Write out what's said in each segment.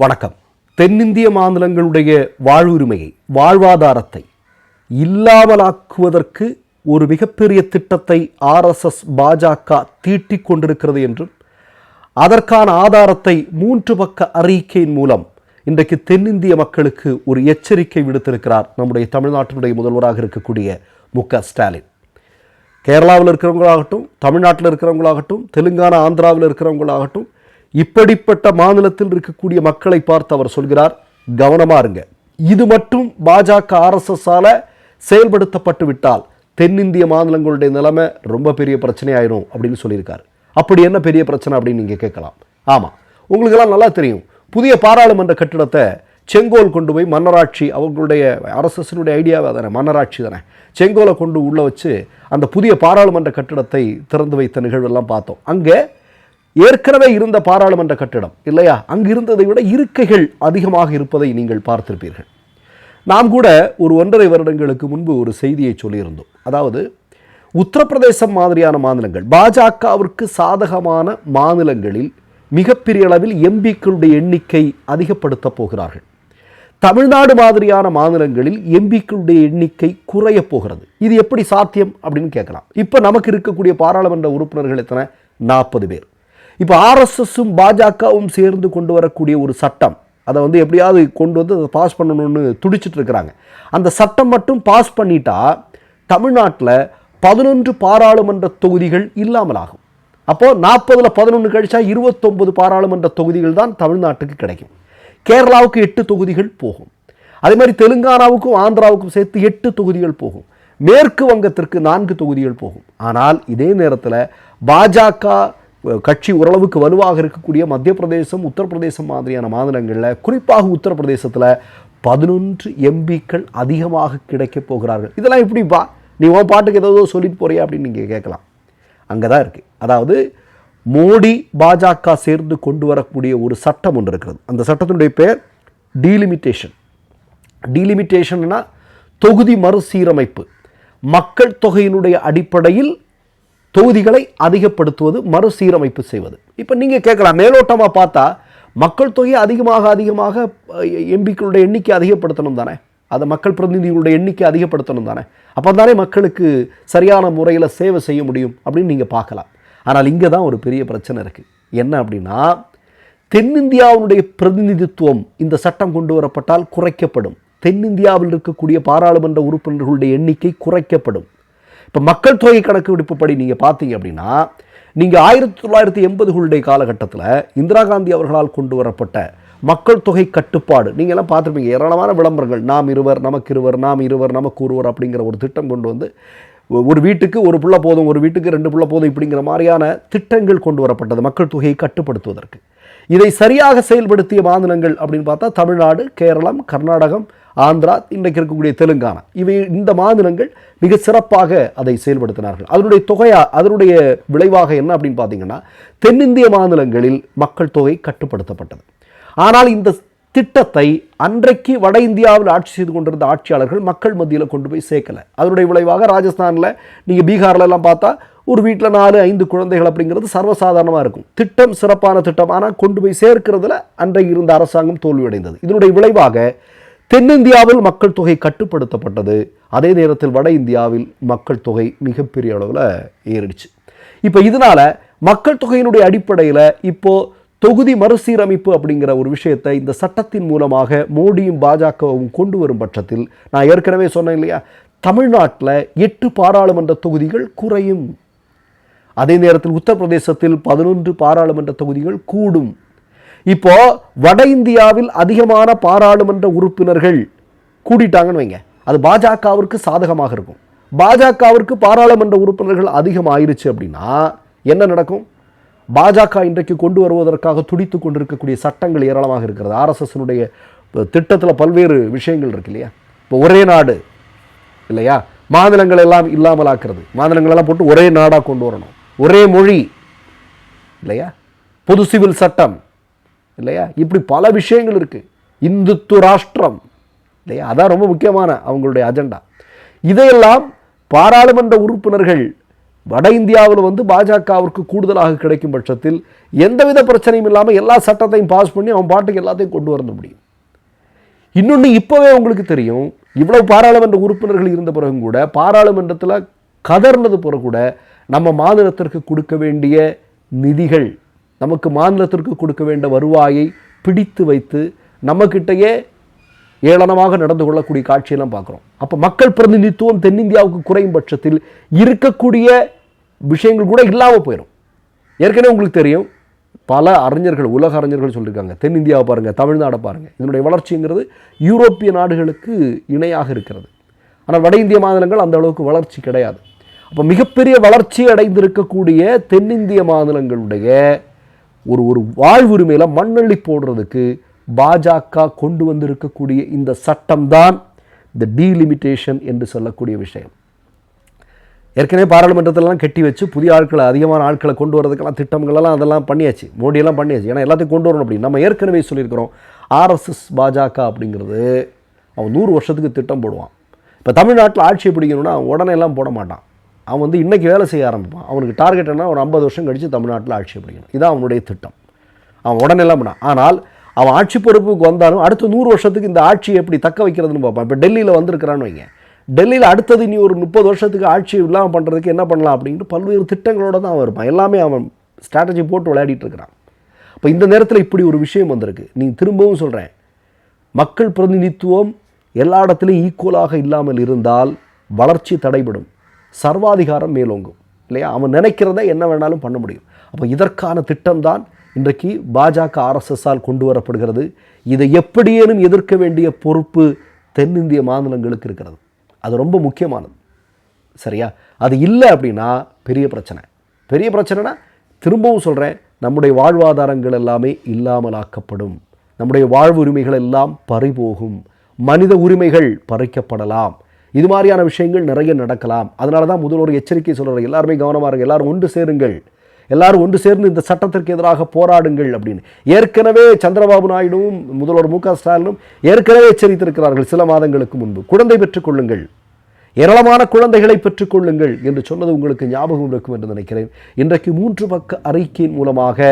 வணக்கம். தென்னிந்திய மாநிலங்களுடைய வாழ்வுரிமையை வாழ்வாதாரத்தை இல்லாமலாக்குவதற்கு ஒரு மிகப்பெரிய திட்டத்தை ஆர்எஸ்எஸ் பாஜக தீட்டிக் கொண்டிருக்கிறது என்றும் அதற்கான ஆதாரத்தை மூன்று பக்க அறிக்கையின் மூலம் இன்றைக்கு தென்னிந்திய மக்களுக்கு ஒரு எச்சரிக்கை விடுத்திருக்கிறார் நம்முடைய தமிழ்நாட்டினுடைய முதல்வராக இருக்கக்கூடிய மு க ஸ்டாலின். கேரளாவில் இருக்கிறவங்களாகட்டும் தமிழ்நாட்டில் இருக்கிறவங்களாகட்டும் தெலுங்கானா ஆந்திராவில் இருக்கிறவங்களாகட்டும் இப்படிப்பட்ட மாநிலத்தில் இருக்கக்கூடிய மக்களை பார்த்து அவர் சொல்கிறார் கவனமா இருங்க. இது மட்டும் பாஜக ஆர்எஸ்எஸ்ஸால செயல்படுத்தப்பட்டு விட்டால் தென்னிந்திய மாநிலங்களுடைய நிலைமை ரொம்ப பெரிய பிரச்சனையாயிரும் அப்படின்னு சொல்லியிருக்காரு. அப்படி என்ன பெரிய பிரச்சனை அப்படின்னு நீங்கள் கேட்கலாம். ஆமாம் உங்களுக்கெல்லாம் நல்லா தெரியும். புதிய பாராளுமன்ற கட்டிடத்தை செங்கோல் கொண்டு போய் மன்னராட்சி அவங்களுடைய அரசனுடைய ஐடியாவை தானே மன்னராட்சி தானே செங்கோலை கொண்டு உள்ளே வச்சு அந்த புதிய பாராளுமன்ற கட்டிடத்தை திறந்து வைத்த நிகழ்வெல்லாம் பார்த்தோம். அங்கே ஏற்கனவே இருந்த பாராளுமன்ற கட்டிடம் இல்லையா? அங்கு இருந்ததை விட இருக்கைகள் அதிகமாக இருப்பதை நீங்கள் பார்த்திருப்பீர்கள். நாம் கூட ஒரு ஒன்றரை வருடங்களுக்கு முன்பு ஒரு செய்தியை சொல்லியிருந்தோம். அதாவது உத்தரப்பிரதேசம் மாதிரியான மாநிலங்கள் பாஜகவிற்கு சாதகமான மாநிலங்களில் மிகப்பெரிய அளவில் எம்பிக்களுடைய எண்ணிக்கை அதிகப்படுத்தப் போகிறார்கள். தமிழ்நாடு மாதிரியான மாநிலங்களில் எம்பிக்களுடைய எண்ணிக்கை குறையப் போகிறது. இது எப்படி சாத்தியம் அப்படின்னு கேட்கலாம். இப்போ நமக்கு இருக்கக்கூடிய பாராளுமன்ற உறுப்பினர்கள் எத்தனை? நாற்பது பேர். இப்போ ஆர்எஸ்எஸும் பாஜகவும் சேர்ந்து கொண்டு வரக்கூடிய ஒரு சட்டம் அதை வந்து எப்படியாவது கொண்டு வந்து அதை பாஸ் பண்ணணும்னு துடிச்சிட்டு இருக்கிறாங்க. அந்த சட்டம் மட்டும் பாஸ் பண்ணிட்டா தமிழ்நாட்டில் பதினொன்று பாராளுமன்ற தொகுதிகள் இல்லாமலாகும் அப்போது நாற்பதில் பதினொன்று கழிச்சா இருபத்தொன்பது பாராளுமன்ற தொகுதிகள் தான் தமிழ்நாட்டுக்கு கிடைக்கும். கேரளாவுக்கு எட்டு தொகுதிகள் போகும். அதே மாதிரி தெலுங்கானாவுக்கும் ஆந்திராவுக்கும் சேர்த்து எட்டு தொகுதிகள் போகும். மேற்கு வங்கத்திற்கு நான்கு தொகுதிகள் போகும். ஆனால் இதே நேரத்தில் பாஜக கட்சி ஓரளவுக்கு வலுவாக இருக்கக்கூடிய மத்திய பிரதேசம் உத்தரப்பிரதேசம் மாதிரியான மாநிலங்களில் குறிப்பாக உத்தரப்பிரதேசத்தில் பதினொன்று எம்பிக்கள் அதிகமாக கிடைக்கப் போகிறார்கள். இதெல்லாம் எப்படிப்பா? நீ உன் பாட்டுக்கு ஏதோ சொல்லிட்டு போறியா அப்படின்னு நீங்கள் கேட்கலாம். அங்கே தான் இருக்குது அதாவது மோடி பாஜக சேர்ந்து கொண்டு வரக்கூடிய ஒரு சட்டம் ஒன்று இருக்கிறது. அந்த சட்டத்தினுடைய பெயர் டீலிமிட்டேஷன் டீலிமிட்டேஷன்னா தொகுதி மறுசீரமைப்பு. மக்கள் தொகையினுடைய அடிப்படையில் தொகுதிகளை அதிகப்படுத்துவது மறுசீரமைப்பு செய்வது. இப்போ நீங்கள் கேட்கலாம் மேலோட்டமாக பார்த்தா மக்கள் தொகையை அதிகமாக அதிகமாக எம்பிக்களுடைய எண்ணிக்கை அதிகப்படுத்தணும் தானே? அதை மக்கள் பிரதிநிதிகளுடைய எண்ணிக்கை அதிகப்படுத்தணும் தானே? அப்போ தானே மக்களுக்கு சரியான முறையில் சேவை செய்ய முடியும் அப்படின்னு நீங்கள் பார்க்கலாம். ஆனால் இங்கே தான் ஒரு பெரிய பிரச்சனை இருக்குது என்ன அப்படின்னா தென்னிந்தியாவுடைய பிரதிநிதித்துவம் இந்த சட்டம் கொண்டு வரப்பட்டால் குறைக்கப்படும். தென்னிந்தியாவில் இருக்கக்கூடிய பாராளுமன்ற உறுப்பினர்களுடைய எண்ணிக்கை குறைக்கப்படும். இப்போ மக்கள் தொகை கணக்கெடுப்புப்படி நீங்கள் பார்த்தீங்க அப்படின்னா நீங்கள் ஆயிரத்தி தொள்ளாயிரத்தி எண்பதுகளுடைய காலகட்டத்தில் இந்திரா காந்தி அவர்களால் கொண்டு வரப்பட்ட மக்கள் தொகை கட்டுப்பாடு நீங்கள் எல்லாம் பார்த்துருப்பீங்க ஏராளமான விளம்பரங்கள் நாம் இருவர் நமக்கு இருவர் நாம் இருவர் நமக்கு ஒருவர் அப்படிங்கிற ஒரு திட்டம் கொண்டு வந்து ஒரு வீட்டுக்கு ஒரு புள்ள போதும் ஒரு வீட்டுக்கு ரெண்டு புள்ள போதும் இப்படிங்கிற மாதிரியான திட்டங்கள் கொண்டு வரப்பட்டது மக்கள் தொகையை கட்டுப்படுத்துவதற்கு. இதை சரியாக செயல்படுத்திய மாநிலங்கள் அப்படின்னு பார்த்தா தமிழ்நாடு கேரளம் கர்நாடகம் ஆந்திரா இன்றைக்கு இருக்கக்கூடிய தெலுங்கானா. இவை இந்த மாநிலங்கள் மிக சிறப்பாக அதை செயல்படுத்தினார்கள். அதனுடைய தொகையா அதனுடைய விளைவாக என்ன அப்படின்னு பார்த்தீங்கன்னா தென்னிந்திய மாநிலங்களில் மக்கள் தொகை கட்டுப்படுத்தப்பட்டது. ஆனால் இந்த திட்டத்தை அன்றைக்கு வட இந்தியாவில் ஆட்சி செய்து கொண்டிருந்த ஆட்சியாளர்கள் மக்கள் மத்தியில் கொண்டு போய் சேர்க்கலை. அதனுடைய விளைவாக ராஜஸ்தானில் நீங்கள் பீகாரில் எல்லாம் பார்த்தா ஒரு வீட்டில் நாலு ஐந்து குழந்தைகள் அப்படிங்கிறது சர்வசாதாரணமாக இருக்கும். திட்டம் சிறப்பான திட்டம். ஆனால் கொண்டு போய் சேர்க்கிறதுல அன்றைக்கு இருந்த அரசாங்கம் தோல்வியடைந்தது. இதனுடைய விளைவாக தென்னிந்தியாவில் மக்கள் தொகை கட்டுப்படுத்தப்பட்டது. அதே நேரத்தில் வட இந்தியாவில் மக்கள் தொகை மிகப்பெரிய அளவில் ஏறிடுச்சு. இப்போ இதனால் மக்கள் தொகையினுடைய அடிப்படையில் இப்போது தொகுதி மறுசீரமைப்பு அப்படிங்கிற ஒரு விஷயத்தை இந்த சட்டத்தின் மூலமாக மோடியும் பாஜகவும் கொண்டு வரும் பட்சத்தில் நான் ஏற்கனவே சொன்னேன் இல்லையா? தமிழ்நாட்டில் எட்டு பாராளுமன்ற தொகுதிகள் குறையும். அதே நேரத்தில் உத்தரப்பிரதேசத்தில் பதினொன்று பாராளுமன்ற தொகுதிகள் கூடும். இப்போ வட இந்தியாவில் அதிகமான பாராளுமன்ற உறுப்பினர்கள் கூடிட்டாங்கன்னு வைங்க. அது பாஜகவிற்கு சாதகமாக இருக்கும். பாஜகவிற்கு பாராளுமன்ற உறுப்பினர்கள் அதிகம் ஆயிருச்சு அப்படின்னா என்ன நடக்கும்? பாஜக இன்றைக்கு கொண்டு வருவதற்காக துடித்து கொண்டிருக்கக்கூடிய சட்டங்கள் ஏராளமாக இருக்கிறது. ஆர்எஸ்எஸ்னுடைய திட்டத்தில் பல்வேறு விஷயங்கள் இருக்கு இல்லையா? இப்போ ஒரே நாடு இல்லையா? மாநிலங்கள் எல்லாம் இல்லாமலாக்குறது. மாநிலங்கள் எல்லாம் போட்டு ஒரே நாடாக கொண்டு வரணும். ஒரே மொழி இல்லையா? பொது சிவில் சட்டம் இல்லையா? இப்படி பல விஷயங்கள் இருக்குது இந்துத்து ராஷ்டிரம் இல்லையா? அதான் ரொம்ப முக்கியமான அவங்களுடைய அஜெண்டா இதையெல்லாம் பாராளுமன்ற உறுப்பினர்கள் வட இந்தியாவில் வந்து பாஜகவிற்கு கூடுதலாக கிடைக்கும் பட்சத்தில் எந்தவித பிரச்சனையும் இல்லாமல் எல்லா சட்டத்தையும் பாஸ் பண்ணி அவன் பாட்டுக்கு எல்லாத்தையும் கொண்டு வர முடியும். இன்னொன்று இப்போவே உங்களுக்கு தெரியும் இவ்வளவு பாராளுமன்ற உறுப்பினர்கள் இருந்த பிறகும் கூட பாராளுமன்றத்தில் கதர்னது பிறகு கூட நம்ம மாநிலத்திற்கு கொடுக்க வேண்டிய நிதிகள் நமக்கு மாநிலத்திற்கு கொடுக்க வேண்டிய வருவாயை பிடித்து வைத்து நம்மக்கிட்டேயே ஏளனமாக நடந்து கொள்ளக்கூடிய காட்சியெல்லாம் பார்க்குறோம். அப்போ மக்கள் பிரதிநிதித்துவம் தென்னிந்தியாவுக்கு குறையும் பட்சத்தில் இருக்கக்கூடிய விஷயங்கள் கூட இல்லாமல் போயிடும் ஏற்கனவே உங்களுக்கு தெரியும் பல அறிஞர்கள் உலக அறிஞர்கள் சொல்லியிருக்காங்க தென்னிந்தியாவை பாருங்கள் தமிழ்நாடை பாருங்கள் இதனுடைய வளர்ச்சிங்கிறது யூரோப்பிய நாடுகளுக்கு இணையாக இருக்கிறது. ஆனால் வட இந்திய மாநிலங்கள் அந்த அளவுக்கு வளர்ச்சி கிடையாது. அப்போ மிகப்பெரிய வளர்ச்சி அடைந்திருக்கக்கூடிய தென்னிந்திய மாநிலங்களுடைய ஒரு ஒரு வாழ்வுரிமையில் மண்ணள்ளி போடுறதுக்கு பாஜக கொண்டு வந்திருக்கக்கூடிய இந்த சட்டம்தான் இந்த டீலிமிட்டேஷன் என்று சொல்லக்கூடிய விஷயம். ஏற்கனவே பாராளுமன்றத்திலலாம் கட்டி வச்சு புதிய ஆட்களை அதிகமான ஆட்களை கொண்டு வரதுக்கெல்லாம் திட்டங்களெல்லாம் அதெல்லாம் பண்ணியாச்சு. மோடியெல்லாம் பண்ணியாச்சு. ஏன்னா எல்லாத்தையும் கொண்டு வரணும் அப்படின்னு நம்ம ஏற்கனவே சொல்லியிருக்கிறோம். ஆர்எஸ்எஸ் பாஜக அப்படிங்கிறது அவன் நூறு வருஷத்துக்கு திட்டம் போடுவான். இப்போ தமிழ்நாட்டில் ஆட்சியை பிடிக்கணும்னா அவன் உடனே எல்லாம் போட மாட்டான். அவன் வந்து இன்றைக்கி வேலை செய்ய ஆரம்பிப்பான். அவனுக்கு டார்கெட் என்ன ஒரு ஐம்பது வருஷம் கழித்து தமிழ்நாட்டில் ஆட்சி பிடிக்கணும் இதான் அவனுடைய திட்டம். அவன் உடனே பண்ணான். ஆனால் அவன் ஆட்சி பொறுப்புக்கு வந்தாலும் அடுத்த நூறு வருஷத்துக்கு இந்த ஆட்சியை எப்படி தக்க வைக்கிறதுன்னு பார்ப்பான். இப்போ டெல்லியில் வந்திருக்கிறான்னு வைங்க. டெல்லியில் அடுத்தது நீ ஒரு முப்பது வருஷத்துக்கு ஆட்சி இல்லாமல் பண்ணுறதுக்கு என்ன பண்ணலாம் அப்படின்ட்டு பல்வேறு திட்டங்களோட தான் அவன் இருப்பான். எல்லாமே அவன் ஸ்ட்ராட்டஜி போட்டு விளையாடிட்டு இருக்கிறான். இப்போ இந்த நேரத்தில் இப்படி ஒரு விஷயம் வந்திருக்கு. நீ திரும்பவும் சொல்கிறேன் மக்கள் பிரதிநிதித்துவம் எல்லா இடத்துலையும் ஈக்குவலாக இல்லாமல் இருந்தால் வளர்ச்சி தடைபடும். சர்வாதிகாரம் மேலோங்கும். இல்லையா? அவன் நினைக்கிறத என்ன வேணாலும் பண்ண முடியும். அப்போ இதற்கான திட்டம்தான் இன்றைக்கு பாஜக ஆர்எஸ்எஸ்ஸால் கொண்டு வரப்படுகிறது இதை எப்படியேனும் எதிர்க்க வேண்டிய பொறுப்பு தென்னிந்திய மாநிலங்களுக்கு இருக்கிறது. அது ரொம்ப முக்கியமானது. சரியா? அது இல்லை அப்படின்னா பெரிய பிரச்சனை. பெரிய பிரச்சனைனா திரும்பவும் சொல்கிறேன் நம்முடைய வாழ்வாதாரங்கள் எல்லாமே இல்லாமலாக்கப்படும். நம்முடைய வாழ்வு உரிமைகள் எல்லாம் பறிபோகும். மனித உரிமைகள் பறிக்கப்படலாம். இது மாதிரியான விஷயங்கள் நிறைய நடக்கலாம். அதனால தான் முதல்வர் எச்சரிக்கை சொல்கிறார் எல்லாருமே கவனமாக இருங்க. எல்லாரும் ஒன்று சேருங்கள். எல்லாரும் ஒன்று சேர்ந்து இந்த சட்டத்திற்கு எதிராக போராடுங்கள் அப்படின்னு. ஏற்கனவே சந்திரபாபு நாயுடுவும் முதல்வர் மு க ஸ்டாலினும் ஏற்கனவே எச்சரித்திருக்கிறார்கள் சில மாதங்களுக்கு முன்பு. குழந்தை பெற்றுக்கொள்ளுங்கள் ஏராளமான குழந்தைகளை பெற்றுக்கொள்ளுங்கள் என்று சொன்னது உங்களுக்கு ஞாபகம் இருக்கும் என்று நினைக்கிறேன். இன்றைக்கு மூன்று பக்க அறிக்கையின் மூலமாக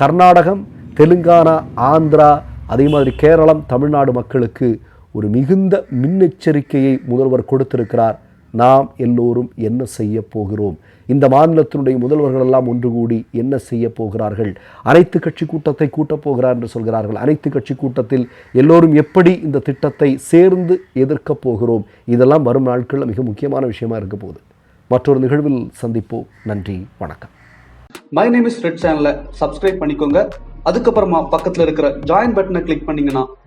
கர்நாடகம் தெலுங்கானா ஆந்திரா அதே மாதிரி கேரளம் தமிழ்நாடு மக்களுக்கு ஒரு மிகுந்த முன்னெச்சரிக்கையை முதல்வர் கொடுத்திருக்கிறார். நாம் எல்லோரும் என்ன செய்ய போகிறோம்? இந்த மாநிலத்தினுடைய முதல்வர்கள் எல்லாம் ஒன்று கூடி என்ன செய்ய போகிறார்கள்? அனைத்து கட்சி கூட்டத்தை கூட்டப் போகிறார் என்று சொல்கிறார்கள். அனைத்து கட்சி கூட்டத்தில் எல்லோரும் எப்படி இந்த திட்டத்தை சேர்ந்து எதிர்க்கப் போகிறோம்? இதெல்லாம் வரும் நாட்களில் மிக முக்கியமான விஷயமா இருக்க போகுது. மற்றொரு நிகழ்வில் சந்திப்போம். நன்றி. வணக்கம். மை நேம் இஸ் ரெட் சேனலை சப்ஸ்கிரைப் பண்ணிக்கோங்க. அதுக்கப்புறமா பக்கத்துல இருக்கிற ஜாயின் பட்டனை கிளிக் பண்ணீங்கன்னா